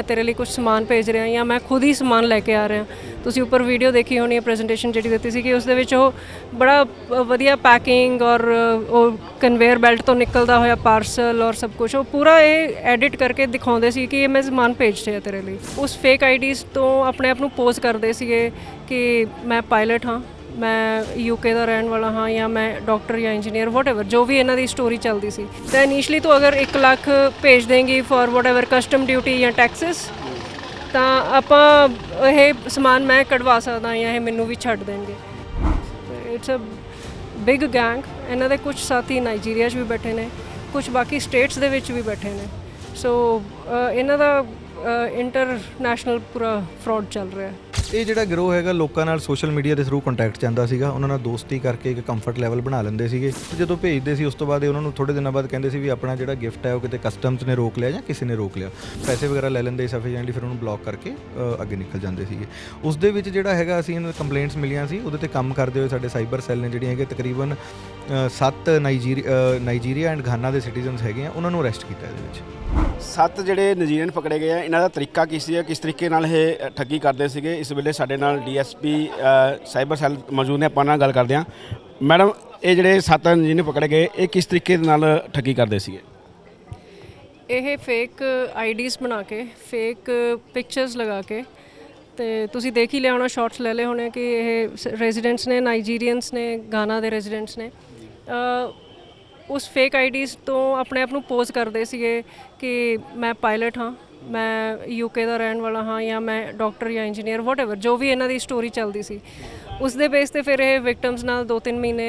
ਮੈਂ ਤੇਰੇ ਲਈ ਕੁਝ ਸਮਾਨ ਭੇਜ ਰਿਹਾ ਜਾਂ ਮੈਂ ਖੁਦ ਹੀ ਸਮਾਨ ਲੈ ਕੇ ਆ ਰਿਹਾ। ਤੁਸੀਂ ਉੱਪਰ ਵੀਡੀਓ ਦੇਖੀ ਹੋਣੀ ਹੈ ਪ੍ਰੈਜੈਂਟੇਸ਼ਨ ਜਿਹੜੀ ਦਿੱਤੀ ਸੀ ਕਿ ਉਸ ਦੇ ਵਿੱਚ ਉਹ ਬੜਾ ਵਧੀਆ ਪੈਕਿੰਗ ਔਰ ਉਹ ਕਨਵੇਅਰ ਬੈਲਟ ਤੋਂ ਨਿਕਲਦਾ ਹੋਇਆ ਪਾਰਸਲ ਔਰ ਸਭ ਕੁਝ ਉਹ ਪੂਰਾ ਇਹ ਐਡਿਟ ਕਰਕੇ ਦਿਖਾਉਂਦੇ ਸੀ ਕਿ ਇਹ ਮੈਂ ਸਮਾਨ ਭੇਜ ਰਿਹਾ ਤੇਰੇ ਲਈ। ਉਸ ਫੇਕ ਆਈਡੀਜ਼ ਤੋਂ ਆਪਣੇ ਆਪ ਨੂੰ ਪੋਜ਼ ਕਰਦੇ ਸੀਗੇ ਕਿ ਮੈਂ ਪਾਇਲਟ ਹਾਂ। ਮੈਂ ਯੂਕੇ ਦਾ ਰਹਿਣ ਵਾਲਾ ਹਾਂ ਜਾਂ ਮੈਂ ਡਾਕਟਰ ਜਾਂ ਇੰਜੀਨੀਅਰ ਵਾਟਐਵਰ ਜੋ ਵੀ ਇਹਨਾਂ ਦੀ ਸਟੋਰੀ ਚੱਲਦੀ ਸੀ। ਤਾਂ ਇਨੀਸ਼ੀਅਲੀ ਤੋਂ ਅਗਰ 1 ਲੱਖ ਭੇਜ ਦੇਂਗੀ ਫॉर ਵਾਟਐਵਰ ਕਸਟਮ ਡਿਊਟੀ ਜਾਂ ਟੈਕਸਸ ਤਾਂ ਆਪਾਂ ਇਹ ਸਮਾਨ ਮੈਂ ਕਢਵਾ ਸਕਦਾ ਜਾਂ ਇਹ ਮੈਨੂੰ ਵੀ ਛੱਡ ਦੇਣਗੇ। ਇਟਸ ਅ ਬਿਗ ਗੈਂਗ ਇਹਨਾਂ ਦੇ ਕੁਝ ਸਾਥੀ ਨਾਈਜੀਰੀਆ 'ਚ ਵੀ ਬੈਠੇ ਨੇ ਕੁਝ ਬਾਕੀ ਸਟੇਟਸ ਦੇ ਵਿੱਚ ਵੀ ਬੈਠੇ ਨੇ। ਸੋ ਇਹਨਾਂ ਦਾ ਇੰਟਰਨੈਸ਼ਨਲ ਪੂਰਾ ਫਰਾਡ ਚੱਲ ਰਿਹਾ ਹੈ। ਇਹ ਜਿਹੜਾ ਗਰੋਹ ਹੈਗਾ, ਲੋਕਾਂ ਨਾਲ ਸੋਸ਼ਲ ਮੀਡੀਆ ਦੇ ਥਰੂ ਕੰਟੈਕਟ ਜਾਂਦਾ ਸੀਗਾ। ਉਹਨਾਂ ਨਾਲ ਦੋਸਤੀ ਕਰਕੇ ਇੱਕ ਕੰਫਰਟ ਲੈਵਲ ਬਣਾ ਲੈਂਦੇ ਸੀਗੇ। ਤੇ ਜਦੋਂ ਭੇਜਦੇ ਸੀ, ਉਸ ਤੋਂ ਬਾਅਦ ਇਹ ਉਹਨਾਂ ਨੂੰ ਥੋੜੇ ਦਿਨਾਂ ਬਾਅਦ ਕਹਿੰਦੇ ਸੀ ਵੀ ਆਪਣਾ ਜਿਹੜਾ ਗਿਫਟ ਹੈ, ਉਹ ਕਿਤੇ ਕਸਟਮਸ ਨੇ ਰੋਕ ਲਿਆ ਜਾਂ ਕਿਸੇ ਨੇ ਰੋਕ ਲਿਆ। ਪੈਸੇ ਵਗੈਰਾ ਲੈ ਲੈਂਦੇ ਸਫੀਸ਼ੀਐਂਟਲੀ ਫਿਰ ਉਹਨੂੰ ਬਲੌਕ ਕਰਕੇ ਅੱਗੇ ਨਿਕਲ ਜਾਂਦੇ ਸੀਗੇ। ਉਸ ਦੇ ਵਿੱਚ ਜਿਹੜਾ ਹੈਗਾ, ਅਸੀਂ ਇਹਨਾਂ ਕੰਪਲੇਂਟਸ ਮਿਲੀਆਂ ਸੀ। ਉਹਦੇ ਤੇ ਕੰਮ ਕਰਦੇ ਹੋਏ ਸਾਡੇ ਸਾਈਬਰ ਸੈੱਲ ਨੇ ਜਿਹੜੀਆਂ ਹੈਗੇ ਤਕਰੀਬਨ 7 ਨਾਈਜੀਰੀਆ ਨਾਈਜੀਰੀਆ ਐਂਡ ਘਾਨਾ ਦੇ ਸਿਟੀਜ਼ਨਸ ਹੈਗੇ ਆ, ਉਹਨਾਂ ਨੂੰ ਅਰੈਸਟ ਕੀਤਾ ਇਹਦੇ ਵਿੱਚ। ਸੱਤ ਜਿਹੜੇ ਨਜੀਰੀਅਨ ਪਕੜੇ ਗਏ ਆ, ਇਹਨਾਂ ਦਾ ਤਰੀਕਾ ਕੀ ਸੀ, ਕਿਸ ਤਰੀਕੇ ਨਾਲ ਇਹ ਠੱਗੀ ਕਰਦੇ ਸੀਗੇ? ਇਸ ਵੇਲੇ ਸਾਡੇ ਨਾਲ ਡੀਐਸਪੀ ਸਾਈਬਰ ਸੈੱਲ ਮੌਜੂਦ ਨੇ, ਆਪਾਂ ਨਾਲ ਗੱਲ ਕਰਦੇ ਹਾਂ। ਮੈਡਮ, ਇਹ ਜਿਹੜੇ ਸੱਤ ਨਜੀਰੀਅਨ ਪਕੜੇ ਗਏ, ਇਹ ਕਿਸ ਤਰੀਕੇ ਦੇ ਨਾਲ ਠੱਗੀ ਕਰਦੇ ਸੀਗੇ? ਇਹ ਫੇਕ ਆਈਡੀਜ਼ ਬਣਾ ਕੇ ਫੇਕ ਪਿਕਚਰਸ ਲਗਾ ਕੇ, ਤੇ ਤੁਸੀਂ ਦੇਖ ਹੀ ਲਿਆ ਹੋਣਾ ਸ਼ਾਰਟਸ ਲੈ ਲਏ ਹੋਣੇ ਕਿ ਇਹ ਰੈਜ਼ੀਡੈਂਟਸ ਨੇ ਨਾਈਜੀਰੀਅਨਸ ਨੇ ਗਾਨਾ ਦੇ ਰੈਜ਼ੀਡੈਂਟਸ ਨੇ। ਉਸ ਫੇਕ ਆਈਡੀਜ਼ ਤੋਂ ਆਪਣੇ ਆਪ ਨੂੰ ਪੋਜ਼ ਕਰਦੇ ਸੀਗੇ ਕਿ ਮੈਂ ਪਾਇਲਟ ਹਾਂ। ਮੈਂ ਯੂਕੇ ਦਾ ਰਹਿਣ ਵਾਲਾ ਹਾਂ ਜਾਂ ਮੈਂ ਡਾਕਟਰ ਜਾਂ ਇੰਜੀਨੀਅਰ ਵਾਟਐਵਰ ਜੋ ਵੀ ਇਹਨਾਂ ਦੀ ਸਟੋਰੀ ਚੱਲਦੀ ਸੀ। ਉਸ ਦੇ ਬੇਸ ਤੇ ਫਿਰ ਇਹ ਵਿਕਟਮਸ ਨਾਲ 2-3 ਮਹੀਨੇ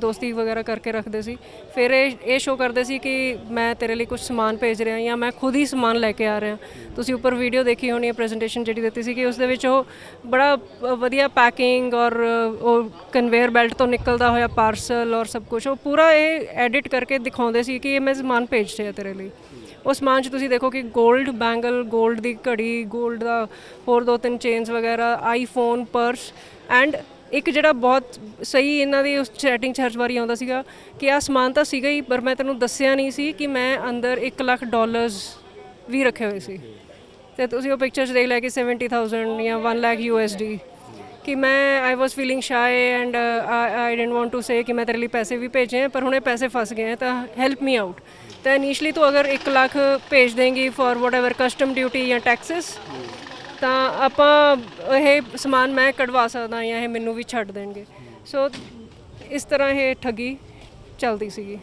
ਦੋਸਤੀ ਵਗੈਰਾ ਕਰਕੇ ਰੱਖਦੇ ਸੀ। ਫਿਰ ਇਹ ਇਹ ਸ਼ੋਅ ਕਰਦੇ ਸੀ ਕਿ ਮੈਂ ਤੇਰੇ ਲਈ ਕੁਝ ਸਮਾਨ ਭੇਜ ਰਿਹਾ ਜਾਂ ਮੈਂ ਖੁਦ ਹੀ ਸਮਾਨ ਲੈ ਕੇ ਆ ਰਿਹਾ। ਤੁਸੀਂ ਉੱਪਰ ਵੀਡੀਓ ਦੇਖੀ ਹੋਣੀ ਹੈ ਪ੍ਰੈਜੈਂਟੇਸ਼ਨ ਜਿਹੜੀ ਦਿੱਤੀ ਸੀ ਕਿ ਉਸ ਦੇ ਵਿੱਚ ਉਹ ਬੜਾ ਵਧੀਆ ਪੈਕਿੰਗ ਔਰ ਉਹ ਕਨਵੇਅਰ ਬੈਲਟ ਤੋਂ ਨਿਕਲਦਾ ਹੋਇਆ ਪਾਰਸਲ ਔਰ ਸਭ ਕੁਝ ਉਹ ਪੂਰਾ ਇਹ ਐਡਿਟ ਕਰਕੇ ਦਿਖਾਉਂਦੇ ਸੀ ਕਿ ਇਹ ਮੈਂ ਸਮਾਨ ਭੇਜ ਰਿਹਾ ਤੇਰੇ ਲਈ। ਉਹ ਸਮਾਨ 'ਚ ਤੁਸੀਂ ਦੇਖੋ ਕਿ 골ਡ ਬੈਂਗਲ 골ਡ ਦੀ ਘੜੀ 골ਡ ਦਾ ਹੋਰ ਦੋ ਤਿੰਨ ਚੇਨਸ ਵਗੈਰਾ ਆਈਫੋਨ ਪਰਸ ਐਂਡ ਇੱਕ ਜਿਹੜਾ ਬਹੁਤ ਸਹੀ ਇਹਨਾਂ ਦੀ ਉਸ ਚੈਟਿੰਗ 'ਚ ਹਰ ਵਾਰੀ ਆਉਂਦਾ ਸੀਗਾ ਕਿ ਆ ਸਮਾਨ ਤਾਂ ਸੀਗਾ ਹੀ, ਪਰ ਮੈਂ ਤੈਨੂੰ ਦੱਸਿਆ ਨਹੀਂ ਸੀ ਕਿ ਮੈਂ ਅੰਦਰ 1 ਲੱਖ ਡਾਲਰਸ ਵੀ ਰੱਖੇ ਹੋਏ ਸੀ। ਤੇ ਤੁਸੀਂ ਉਹ ਪਿਕਚਰ 'ਚ ਦੇਖ ਲਿਆ ਕਿ 70000 ਜਾਂ 1 ਲੱਖ ਡੀ ਕਿ ਮੈਂ I was feeling shy and I didn't want to say ਕਿ ਮੈਂ ਤੇਰੇ ਲਈ ਪੈਸੇ ਵੀ ਭੇਜੇ ਪਰ ਹੁਣ ਇਹ ਪੈਸੇ ਫਸ ਗਏ ਤਾਂ ਹੈਲਪ ਮੀ ਆਊਟ ਤਾਂ ਇਨੀਸ਼ੀਅਲੀ ਤੂੰ ਅਗਰ 1 ਲੱਖ ਭੇਜ ਦੇਂਗੀ ਫॉर ਵਾਟਐਵਰ ਕਸਟਮ ਡਿਊਟੀ ਜਾਂ ਟੈਕਸਸ ਤਾਂ ਆਪਾਂ ਇਹ ਸਮਾਨ ਮੈਂ ਕਢਵਾ ਸਕਦਾ ਜਾਂ ਇਹ ਮੈਨੂੰ ਵੀ ਛੱਡ ਦੇਣਗੇ। ਸੋ ਇਸ ਤਰ੍ਹਾਂ ਇਹ ਠੱਗੀ ਚੱਲਦੀ ਸੀਗੀ।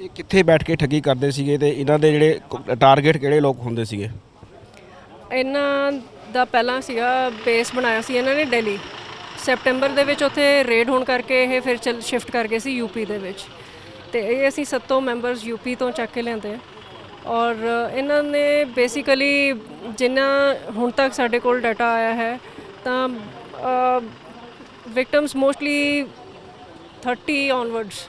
ਇਹ ਕਿੱਥੇ ਬੈਠ ਕੇ ਠੱਗੀ ਕਰਦੇ ਸੀਗੇ ਤੇ ਇਹਨਾਂ ਦੇ ਜਿਹੜੇ ਟਾਰਗੇਟ ਕਿਹੜੇ ਲੋਕ ਹੁੰਦੇ ਸੀਗੇ? ਇਹਨਾਂ ਦਾ ਪਹਿਲਾਂ ਸੀਗਾ ਬੇਸ ਬਣਾਇਆ ਸੀ ਇਹਨਾਂ ਨੇ ਦਿੱਲੀ ਸੈਪਟੈਂਬਰ ਦੇ ਵਿੱਚ ਉੱਥੇ ਰੇਡ ਹੋਣ ਕਰਕੇ ਇਹ ਫਿਰ ਸ਼ਿਫਟ ਕਰ ਗਏ ਸੀ ਯੂਪੀ ਦੇ ਵਿੱਚ। ਤੇ ਇਹ ਅਸੀਂ ਸੱਤੋਂ ਮੈਂਬਰਸ ਯੂਪੀ ਤੋਂ ਚੱਕ ਕੇ ਲਿਆਂਦੇ ਆ। ਔਰ ਇਹਨਾਂ ਨੇ ਬੇਸਿਕਲੀ ਜਿੰਨਾ ਹੁਣ ਤੱਕ ਸਾਡੇ ਕੋਲ ਡਾਟਾ ਆਇਆ ਹੈ, ਤਾਂ ਵਿਕਟਮਸ ਮੋਸਟਲੀ 30 ਔਨਵਰਡਸ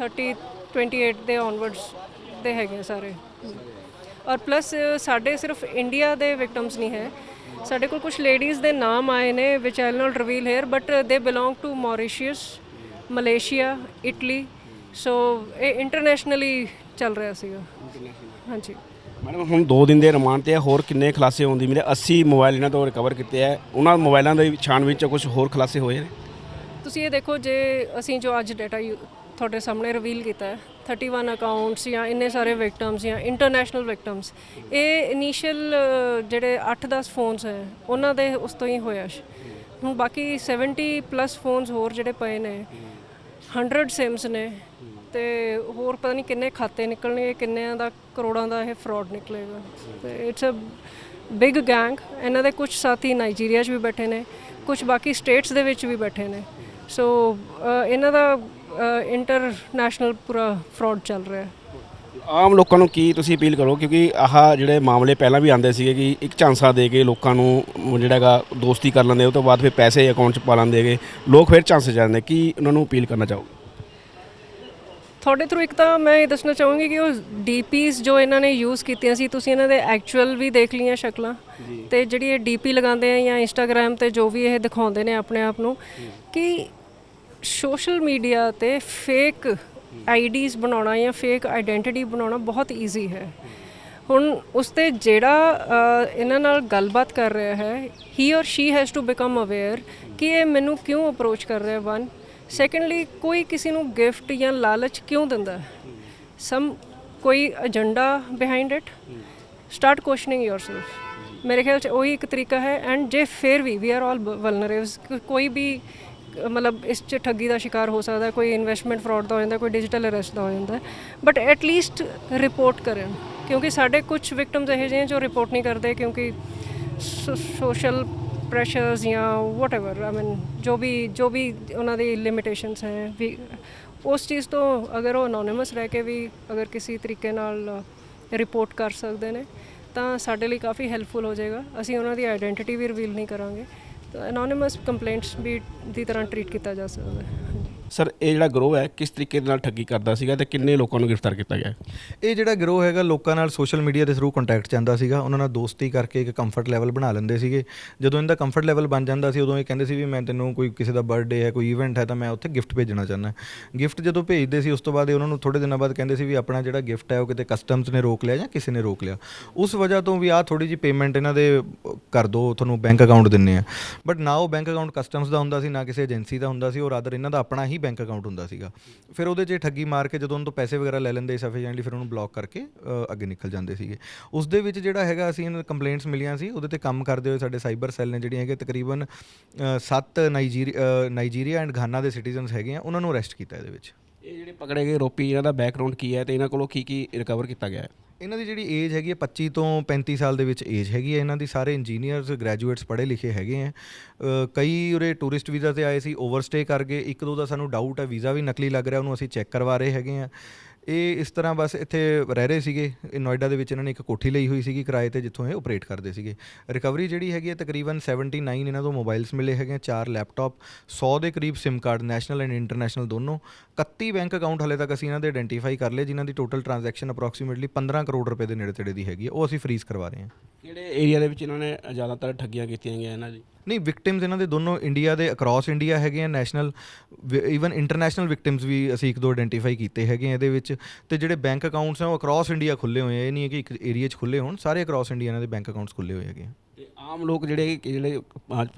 30 28 ਦੇ ਔਨਵਰਡਸ ਦੇ ਹੈਗੇ ਸਾਰੇ। ਔਰ ਪਲੱਸ ਸਾਡੇ ਸਿਰਫ ਇੰਡੀਆ ਦੇ ਵਿਕਟਮਸ ਨਹੀਂ ਹੈ। ਸਾਡੇ ਕੋਲ ਕੁਝ ਲੇਡੀਜ਼ ਦੇ ਨਾਮ ਆਏ ਨੇ ਵਿਚ I not reveal here but they belong to Mauritius Malaysia Italy so ਇਹ ਇੰਟਰਨੈਸ਼ਨਲੀ ਚੱਲ ਰਿਹਾ ਸੀਗਾ। ਹਾਂਜੀ। ਮੈਡਮ ਹੁਣ 2 ਦਿਨ ਦੇ ਰਿਮਾਂਡ ਤੇ ਹੋਰ ਕਿੰਨੇ ਖੁਲਾਸੇ ਹੋਣ ਦੀ ਮੇਰੇ 80 ਮੋਬਾਈਲ ਇਹਨਾਂ ਤੋਂ ਰਿਕਵਰ ਕੀਤੇ ਆ। ਉਹਨਾਂ ਮੋਬਾਈਲਾਂ ਦੇ ਛਾਣਬੀਨ ਚ ਕੁਝ ਹੋਰ ਖੁਲਾਸੇ ਹੋਏ ਨੇ? ਤੁਸੀਂ ਇਹ ਦੇਖੋ ਜੇ ਅਸੀਂ ਜੋ ਅੱਜ ਡਾਟਾ ਤੁਹਾਡੇ ਸਾਹਮਣੇ ਰਿਵੀਲ ਕੀਤਾ ਹੈ 31 ਅਕਾਊਂਟਸ ਜਾਂ ਇੰਨੇ ਸਾਰੇ ਵਿਕਟਮਸ ਜਾਂ ਇੰਟਰਨੈਸ਼ਨਲ ਵਿਕਟਮਸ ਇਹ ਇਨੀਸ਼ੀਅਲ ਜਿਹੜੇ 8-10 ਫੋਨਸ ਹੈ ਉਹਨਾਂ ਦੇ ਉਸ ਤੋਂ ਹੀ ਹੋਇਆ ਸੀ। ਹੁਣ ਬਾਕੀ 70 ਪਲੱਸ ਫੋਨਸ ਹੋਰ ਜਿਹੜੇ ਪਏ ਨੇ 100 ਸਿਮਸ ਨੇ ਤੇ ਹੋਰ ਪਤਾ ਨਹੀਂ ਕਿੰਨੇ ਖਾਤੇ ਨਿਕਲਣਗੇ, ਕਿੰਨਿਆਂ ਦਾ ਕਰੋੜਾਂ ਦਾ ਇਹ ਫਰਾਡ ਨਿਕਲੇਗਾ। ਤੇ ਇਟਸ ਅ ਬਿਗ ਗੈਂਗ ਇਹਨਾਂ ਦੇ ਕੁਝ ਸਾਥੀ ਨਾਈਜੀਰੀਆ 'ਚ ਵੀ ਬੈਠੇ ਨੇ ਕੁਝ ਬਾਕੀ ਸਟੇਟਸ ਦੇ ਵਿੱਚ ਵੀ ਬੈਠੇ ਨੇ। ਸੋ ਇਹਨਾਂ ਦਾ ਇੰਟਰਨੈਸ਼ਨਲ ਪੂਰਾ ਫਰਾਡ ਚੱਲ ਰਿਹਾ ਹੈ। ਆਮ ਲੋਕਾਂ ਨੂੰ ਕੀ ਤੁਸੀਂ ਅਪੀਲ ਕਰੋ ਕਿਉਂਕਿ ਆਹ ਜਿਹੜੇ ਮਾਮਲੇ ਪਹਿਲਾਂ ਵੀ ਆਉਂਦੇ ਸੀਗੇ ਕਿ ਇੱਕ ਝਾਂਸਾ ਦੇ ਕੇ ਲੋਕਾਂ ਨੂੰ ਜਿਹੜਾ ਹੈਗਾ ਦੋਸਤੀ ਕਰ ਲੈਂਦੇ, ਉਹ ਤੋਂ ਬਾਅਦ ਫਿਰ ਪੈਸੇ ਅਕਾਊਂਟ 'ਚ ਪਾ ਲੈਂਦੇ ਹੈਗੇ। ਲੋਕ ਫਿਰ ਝਾਂਸੇ ਜਾਂਦੇ ਕੀ ਉਹਨਾਂ ਨੂੰ ਅਪੀਲ ਕਰਨਾ ਚਾਹੋਗੇ? ਤੁਹਾਡੇ ਥਰੂ ਇੱਕ ਤਾਂ ਮੈਂ ਇਹ ਦੱਸਣਾ ਚਾਹੂੰਗੀ ਕਿ ਉਹ ਡੀਪੀਸ ਜੋ ਇਹਨਾਂ ਨੇ ਯੂਜ਼ ਕੀਤੀਆਂ ਸੀ ਤੁਸੀਂ ਇਹਨਾਂ ਦੇ ਐਕਚੁਅਲ ਵੀ ਦੇਖ ਲਈਆਂ ਸ਼ਕਲਾਂ ਤੇ ਜਿਹੜੀ ਇਹ ਡੀਪੀ ਲਗਾਉਂਦੇ ਆ ਜਾਂ ਇੰਸਟਾਗ੍ਰam ਤੇ ਜੋ ਵੀ ਇਹ ਦਿਖਾਉਂਦੇ ਨੇ ਆਪਣੇ ਆਪ ਨੂੰ ਕਿ ਸੋਸ਼ਲ ਮੀਡੀਆ ਤੇ ਫੇਕ ਆਈਡੀਜ਼ ਬਣਾਉਣਾ ਜਾਂ ਫੇਕ ਆਇਡੈਂਟੀਟੀ ਬਣਾਉਣਾ ਬਹੁਤ ਈਜ਼ੀ ਹੈ। ਹੁਣ ਉਸ ਤੇ ਜਿਹੜਾ ਇਹਨਾਂ ਨਾਲ ਗੱਲਬਾਤ ਕਰ ਰਿਹਾ ਹੈ he or she has to become aware ਕਿ ਇਹ ਮੈਨੂੰ ਕਿਉਂ ਅਪਰੋਚ ਕਰ ਰਿਹਾ ਵਨ ਸੈਕੰਡਲੀ ਕੋਈ ਕਿਸੇ ਨੂੰ ਗਿਫਟ ਜਾਂ ਲਾਲਚ ਕਿਉਂ ਦਿੰਦਾ ਸਮ ਕੋਈ agenda behind it start questioning yourself. ਮੇਰੇ ਖਿਆਲ ਚ ਉਹੀ ਇੱਕ ਤਰੀਕਾ ਹੈ ਐਂਡ ਜੇ ਫਿਰ ਵੀ ਵੀ ਆਰ ਆਲ ਵਲਨਰੇਬਲਸ ਕੋਈ ਵੀ ਮਤਲਬ ਇਸ ਚ ਠੱਗੀ ਦਾ ਸ਼ਿਕਾਰ ਹੋ ਸਕਦਾ, ਕੋਈ ਇਨਵੈਸਟਮੈਂਟ ਫਰਾਡ ਦਾ ਹੋ ਜਾਂਦਾ, ਕੋਈ ਡਿਜੀਟਲ ਅਰੈਸਟ ਦਾ ਹੋ ਜਾਂਦਾ ਬਟ ਐਟ ਲੀਸਟ ਰਿਪੋਰਟ ਕਰਨ, ਕਿਉਂਕਿ ਸਾਡੇ ਕੁਝ ਵਿਕਟਮਸ ਇਹੋ ਜਿਹੇ ਜੋ ਰਿਪੋਰਟ ਨਹੀਂ ਕਰਦੇ, ਕਿਉਂਕਿ ਸੋਸ਼ਲ ਪ੍ਰੈਸ਼ਰਸ ਜਾਂ ਵਟਐਵਰ ਆਈ ਮੀਨ ਜੋ ਵੀ ਜੋ ਵੀ ਉਹਨਾਂ ਦੀ ਲਿਮਿਟੇਸ਼ਨਸ ਹੈ, ਵੀ ਉਸ ਚੀਜ਼ ਤੋਂ ਅਗਰ ਉਹ ਅਨੋਨਿਮਸ ਰਹਿ ਕੇ ਵੀ ਅਗਰ ਕਿਸੇ ਤਰੀਕੇ ਨਾਲ ਰਿਪੋਰਟ ਕਰ ਸਕਦੇ ਨੇ, ਤਾਂ ਸਾਡੇ ਲਈ ਕਾਫੀ ਹੈਲਪਫੁਲ ਹੋ ਜਾਏਗਾ। ਅਸੀਂ ਉਹਨਾਂ ਦੀ ਆਇਡੈਂਟੀਟੀ ਵੀ ਰਿਵੀਲ ਨਹੀਂ ਕਰਾਂਗੇ। ਤਾਂ ਅਨੋਨਿਮਸ ਕੰਪਲੇਂਟਸ ਵੀ ਦੀ ਤਰ੍ਹਾਂ ਟਰੀਟ ਕੀਤਾ ਜਾ ਸਕਦਾ ਹੈ। ਸਰ, ਇਹ ਜਿਹੜਾ ਗਰੋਹ ਹੈ, ਕਿਸ ਤਰੀਕੇ ਦੇ ਨਾਲ ਠੱਗੀ ਕਰਦਾ ਸੀਗਾ ਤੇ ਕਿੰਨੇ ਲੋਕਾਂ ਨੂੰ ਗ੍ਰਿਫਤਾਰ ਕੀਤਾ ਗਿਆ? ਇਹ ਜਿਹੜਾ ਗਰੋਹ ਹੈਗਾ, ਲੋਕਾਂ ਨਾਲ ਸੋਸ਼ਲ ਮੀਡੀਆ ਦੇ ਥਰੂ ਕੰਟੈਕਟ ਜਾਂਦਾ ਸੀਗਾ। ਉਹਨਾਂ ਨਾਲ ਦੋਸਤੀ ਕਰਕੇ ਇੱਕ ਕੰਫਰਟ ਲੈਵਲ ਬਣਾ ਲੈਂਦੇ ਸੀਗੇ। ਜਦੋਂ ਇਹਦਾ ਕੰਫਰਟ ਲੈਵਲ ਬਣ ਜਾਂਦਾ ਸੀ, ਉਦੋਂ ਇਹ ਕਹਿੰਦੇ ਸੀ ਵੀ ਮੈਂ ਤੈਨੂੰ ਕੋਈ ਕਿਸੇ ਦਾ ਬਰਥਡੇ ਹੈ, ਕੋਈ ਇਵੈਂਟ ਹੈ, ਤਾਂ ਮੈਂ ਉੱਥੇ ਗਿਫਟ ਭੇਜਣਾ ਚਾਹੁੰਦਾ। ਗਿਫਟ ਜਦੋਂ ਭੇਜਦੇ ਸੀ, ਉਸ ਤੋਂ ਬਾਅਦ ਇਹ ਉਹਨਾਂ ਨੂੰ ਥੋੜੇ ਦਿਨਾਂ ਬਾਅਦ ਕਹਿੰਦੇ ਸੀ ਵੀ ਆਪਣਾ ਜਿਹੜਾ ਗਿਫਟ ਹੈ, ਉਹ ਕਿਤੇ ਕਸਟਮਸ ਨੇ ਰੋਕ ਲਿਆ ਜਾਂ ਕਿਸੇ ਨੇ ਰੋਕ ਲਿਆ। ਉਸ ਵਜ੍ਹਾ ਤੋਂ ਵੀ ਆਹ ਥੋੜੀ ਜੀ ਪੇਮੈਂਟ ਇਹਨਾਂ ਦੇ ਕਰ ਦਿਓ ਤੁਹਾਨੂੰ ਬੈਂਕ ਅਕਾਊਂਟ ਦਿੰਨੇ ਆ। ਬਟ ਨਾ ਉਹ ਬੈਂਕ ਅਕਾਊਂਟ ਕਸਟਮਸ ਦਾ ਹੁੰਦਾ ਸੀ, ਨਾ ਕਿਸੇ ਏਜੰਸੀ ਦਾ ਹੁੰਦਾ ਸੀ, ਉਹ ਰਾਦਰ ਇਹਨਾਂ ਦਾ ਆਪਣਾ ਹੀ ਬੈਂਕ ਅਕਾਊਂਟ ਹੁੰਦਾ ਸੀਗਾ। ਫਿਰ ਉਹਦੇ 'ਚ ਠੱਗੀ ਮਾਰ ਕੇ ਜਦੋਂ ਉਹਨਾਂ ਤੋਂ ਪੈਸੇ ਵਗੈਰਾ ਲੈ ਲੈਂਦੇ ਸਫੀਸ਼ੀਐਂਟਲੀ ਫਿਰ ਉਹਨੂੰ ਬਲੌਕ ਕਰਕੇ ਅੱਗੇ ਨਿਕਲ ਜਾਂਦੇ ਸੀਗੇ। ਉਸ ਦੇ ਵਿੱਚ ਜਿਹੜਾ ਹੈਗਾ ਅਸੀਂ ਇਹਨਾਂ ਕੰਪਲੇਂਟਸ ਮਿਲੀਆਂ ਸੀ, ਉਹਦੇ ਤੇ ਕੰਮ ਕਰਦੇ ਹੋਏ ਸਾਡੇ ਸਾਈਬਰ ਸੈੱਲ ਨੇ ਜਿਹੜੀਆਂ ਹੈਗੇ ਤਕਰੀਬਨ 7 ਨਾਈਜੀਰੀਆ ਨਾਈਜੀਰੀਆ ਐਂਡ ਘਾਨਾ ਦੇ ਸਿਟੀਜ਼ਨਸ ਹੈਗੇ ਆ ਉਹਨਾਂ ਨੂੰ ਅਰੈਸਟ ਕੀਤਾ ਇਹਦੇ ਵਿੱਚ। ਇਹ ਜਿਹੜੇ ਪਕੜੇ ਗਏ ਰੋਪੀ ਇਹਨਾਂ ਦਾ ਬੈਕਗ੍ਰਾਉਂਡ ਕੀ ਹੈ ਤੇ ਇਹਨਾਂ ਕੋਲੋਂ ਕੀ ਕੀ ਰਿਕਵਰ ਕੀਤਾ ਗਿਆ ਹੈ? ਇਹਨਾਂ ਦੀ ਜਿਹੜੀ ਏਜ ਹੈਗੀ ਹੈ 25 ਤੋਂ 35 ਸਾਲ ਦੇ ਵਿੱਚ ਏਜ ਹੈਗੀ ਹੈ। ਇਹਨਾਂ ਦੀ ਸਾਰੇ ਇੰਜੀਨੀਅਰਸ ਗ੍ਰੈਜੂਏਟਸ ਪੜ੍ਹੇ ਲਿਖੇ ਹੈਗੇ ਆ ਕਈ ਉਰੇ ਟੂਰਿਸਟ ਵੀਜ਼ਾ ਤੇ ਆਏ ਸੀ ਓਵਰਸਟੇ ਕਰ ਗਏ। ਇੱਕ ਦੋ ਦਾ ਸਾਨੂੰ ਡਾਊਟ ਹੈ ਵੀਜ਼ਾ ਵੀ ਨਕਲੀ ਲੱਗ ਰਿਹਾ, ਉਹਨੂੰ ਅਸੀਂ ਚੈੱਕ ਕਰਵਾ ਰਹੇ ਹੈਗੇ ਆ ਇਹ ਇਸ ਤਰ੍ਹਾਂ ਬਸ ਇੱਥੇ ਰਹਿ ਰਹੇ ਸੀਗੇ, ਇਹ ਨੋਇਡਾ ਦੇ ਵਿੱਚ ਇਹਨਾਂ ਨੇ ਇੱਕ ਕੋਠੀ ਲਈ ਹੋਈ ਸੀਗੀ ਕਿਰਾਏ ਤੇ ਜਿੱਥੋਂ ਇਹ ਆਪਰੇਟ ਕਰਦੇ ਸੀਗੇ। ਰਿਕਵਰੀ ਜਿਹੜੀ ਹੈਗੀ ਹੈ ਤਕਰੀਬਨ 79 ਇਹਨਾਂ ਤੋਂ ਮੋਬਾਈਲਸ ਮਿਲੇ ਹੈਗੇ ਚਾਰ ਲੈਪਟਾਪ 100 ਦੇ ਕਰੀਬ SIM card national and international ਦੋਨੋਂ। 31 ਬੈਂਕ ਅਕਾਊਂਟ ਹਲੇ ਤੱਕ ਅਸੀਂ ਇਹਨਾਂ ਦੇ ਆਇਡੈਂਟੀਫਾਈ ਕਰ ਲਏ, ਜਿਨ੍ਹਾਂ ਦੀ ਟੋਟਲ ਟ੍ਰਾਂਜੈਕਸ਼ਨ ਅਪਰੋਕਸੀਮੇਟਲੀ 15 ਕਰੋੜ ਰੁਪਏ ਦੇ ਨੇੜੇ ਤੇੜੇ ਦੀ ਹੈਗੀ ਹੈ ਉਹ ਅਸੀਂ ਫ੍ਰੀਜ਼ ਕਰਵਾ ਰਹੇ ਹਾਂ। ਕਿਹੜੇ ਏਰੀਆ ਦੇ ਵਿੱਚ ਇਹਨਾਂ ਨੇ ਜ਼ਿਆਦਾਤਰ ਠੱਗੀਆਂ ਕੀਤੀਆਂ ਗਈਆਂ ਇਹਨਾਂ ਦੀ? ਨਹੀਂ ਵਿਕਟਿਮਸ ਇਹਨਾਂ ਦੇ ਦੋਨੋਂ ਇੰਡੀਆ ਦੇ ਅਕ੍ਰੋਸ ਇੰਡੀਆ ਹੈਗੇ ਆ ਨੈਸ਼ਨਲ ਇਵਨ ਇੰਟਰਨੈਸ਼ਨਲ ਵਿਕਟਿਮਸ ਵੀ ਅਸੀਂ ਇੱਕ ਦੋ ਆਇਡੈਂਟੀਫਾਈ ਕੀਤੇ ਹੈਗੇ ਆ ਇਹਦੇ ਵਿੱਚ। ਤੇ ਜਿਹੜੇ ਬੈਂਕ ਅਕਾਊਂਟਸ ਆ ਉਹ ਅਕ੍ਰੋਸ ਇੰਡੀਆ ਖੁੱਲੇ ਹੋਏ ਆ। ਇਹ ਨਹੀਂ ਹੈ ਕਿ ਇੱਕ ਏਰੀਆ 'ਚ ਖੁੱਲੇ ਹੋਣ ਸਾਰੇ ਅਕ੍ਰੋਸ ਇੰਡੀਆ ਇਹਨਾਂ ਦੇ ਬੈਂਕ ਅਕਾਊਂਟਸ ਖੁੱਲੇ ਹੋਏ ਹੈਗੇ ਆ। ਤੇ ਆਮ ਲੋਕ ਜਿਹੜੇ ਜਿਹੜੇ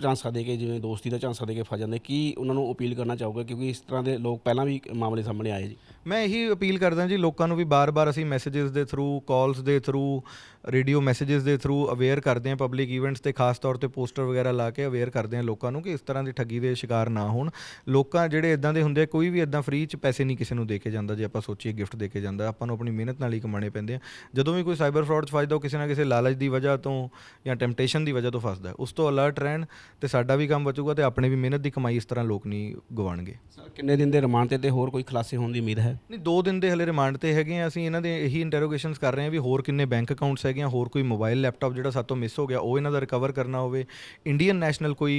ਝਾਂਸਾ ਦੇ ਕੇ ਜਿਵੇਂ ਦੋਸਤੀ ਦਾ ਝਾਂਸਾ ਦੇ ਕੇ ਫਸ ਜਾਂਦੇ ਕੀ ਉਹਨਾਂ ਨੂੰ ਅਪੀਲ ਕਰਨਾ ਚਾਹੋਗੇ? ਕਿਉਂਕਿ ਇਸ ਤਰ੍ਹਾਂ ਦੇ ਲੋਕ ਪਹਿਲਾਂ ਵੀ ਮਾਮਲੇ ਸਾਹਮਣੇ ਆਏ ਜੀ। ਮੈਂ ਇਹੀ ਅਪੀਲ ਕਰਦਾ ਜੀ ਲੋਕਾਂ ਨੂੰ ਵੀ ਬਾਰ-ਬਾਰ ਅਸੀਂ ਮੈਸੇजेस ਦੇ ਥਰੂ ਕਾਲਸ ਦੇ ਥਰੂ ਰੇਡੀਓ ਮੈਸੇजेस ਦੇ ਥਰੂ ਅਵੇਅਰ ਕਰਦੇ ਹਾਂ ਪਬਲਿਕ ਇਵੈਂਟਸ ਤੇ ਖਾਸ ਤੌਰ ਤੇ ਪੋਸਟਰ ਵਗੈਰਾ ਲਾ ਕੇ ਅਵੇਅਰ ਕਰਦੇ ਹਾਂ ਲੋਕਾਂ ਨੂੰ ਕਿ ਇਸ ਤਰ੍ਹਾਂ ਦੀ ਠੱਗੀ ਦੇ ਸ਼ਿਕਾਰ ਨਾ ਹੋਣ। ਲੋਕਾਂ ਜਿਹੜੇ ਇਦਾਂ ਦੇ ਹੁੰਦੇ ਆ, ਕੋਈ ਵੀ ਇਦਾਂ ਫ੍ਰੀ ਚ ਪੈਸੇ ਨਹੀਂ ਕਿਸੇ ਨੂੰ ਦੇ ਕੇ ਜਾਂਦਾ ਜੇ ਆਪਾਂ ਸੋਚੀਏ ਗਿਫਟ ਦੇ ਕੇ ਜਾਂਦਾ ਆਪਾਂ ਨੂੰ ਆਪਣੀ ਮਿਹਨਤ ਨਾਲ ਹੀ ਕਮਾਣੇ ਪੈਂਦੇ ਆ। ਜਦੋਂ ਵੀ ਕੋਈ ਸਾਈਬਰ ਫਰਾਡ ਚ ਫਸਦਾ ਉਹ ਕਿਸੇ ਨਾ ਕਿਸੇ ਲਾਲਚ ਦੀ ਵਜ੍ਹਾ ਤੋਂ ਜਾਂ ਟੈਂਪਟੇਸ਼ਨ ਦੀ ਵਜ੍ਹਾ ਤੋਂ ਫਸਦਾ। ਉਸ ਤੋਂ ਅਲਰਟ ਰਹਿਣ ਤੇ ਸਾਡਾ ਵੀ ਕੰਮ ਬਚੂਗਾ ਤੇ ਆਪਣੇ ਵੀ ਮਿਹਨਤ ਦੀ ਕਮਾਈ ਇਸ ਤਰ੍ਹਾਂ ਲੋਕ ਨਹੀਂ ਗਵਾਣਗੇ ਸਰ ਕਿੰਨੇ ਦਿਨ ਦੇ ਰਿਮਾਂਡ ਤੇ ਤੇ ਹੋਰ ਕੋਈ ਖੁਲਾਸੇ ਹੋਣ ਦੀ ਉਮੀਦ ਹੈ? ਨਹੀਂ 2 ਦਿਨ ਦੇ ਹਲੇ ਰਿਮਾਂਡ ਤੇ ਹੈਗੇ ਆ। ਅਸੀਂ ਇਹਨਾਂ ਦੇ ਇਹੀ ਇੰਟਰੋਗੇਸ਼ਨਸ ਕਰ ਰਹੇ ਹਾਂ ਵੀ ਹੋਰ ਕਿੰਨੇ ਬੈਂਕ ਅਕਾਊਂਟਸ ਹੈਗੇ ਜਾਂ ਹੋਰ ਕੋਈ ਮੋਬਾਈਲ ਲੈਪਟਾਪ ਜਿਹੜਾ ਸਾਤੋਂ ਮਿਸ ਹੋ ਗਿਆ ਉਹ ਇਹਨਾਂ ਦਾ ਰਿਕਵਰ ਕਰਨਾ ਹੋਵੇ। ਇੰਡੀਅਨ ਨੈਸ਼ਨਲ ਕੋਈ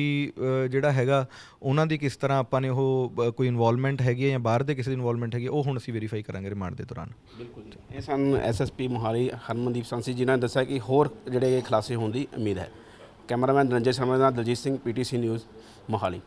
ਜਿਹੜਾ ਹੈਗਾ ਉਹਨਾਂ ਦੀ ਕਿਸ ਤਰ੍ਹਾਂ ਆਪਾਂ ਨੇ ਉਹ ਕੋਈ ਇਨਵੋਲਵਮੈਂਟ ਹੈਗੀ ਹੈ ਜਾਂ ਬਾਹਰ ਦੇ ਕਿਸੇ ਦੀ ਇਨਵੋਲਵਮੈਂਟ ਹੈਗੀ ਹੈ, ਉਹ ਹੁਣ ਅਸੀਂ ਵੈਰੀਫਾਈ ਕਰਾਂਗੇ ਰਿਮਾਂਡ ਦੇ ਦੌਰਾਨ। ਬਿਲਕੁਲ ਇਹ ਸਨ ਐਸਐਸਪੀ ਮੋਹਾਲੀ ਹਰਮਨਦੀਪ ਸੰਸੀ ਸੀ ਜਿਨ੍ਹਾਂ ਨੇ ਦੱਸਿਆ ਕਿ ਹੋਰ ਜਿਹੜੇ ਖੁਲਾਸੇ ਹੋਣ ਦੀ ਉਮੀਦ ਹੈ। ਕੈਮਰਾਮੈਨ ਰੰਜੇ ਸ਼ਰਮਾ ਨਾਲ ਦਲਜੀਤ ਸਿੰਘ ਪੀਟੀਸੀ ਨਿਊਜ਼ ਮੋਹਾਲੀ।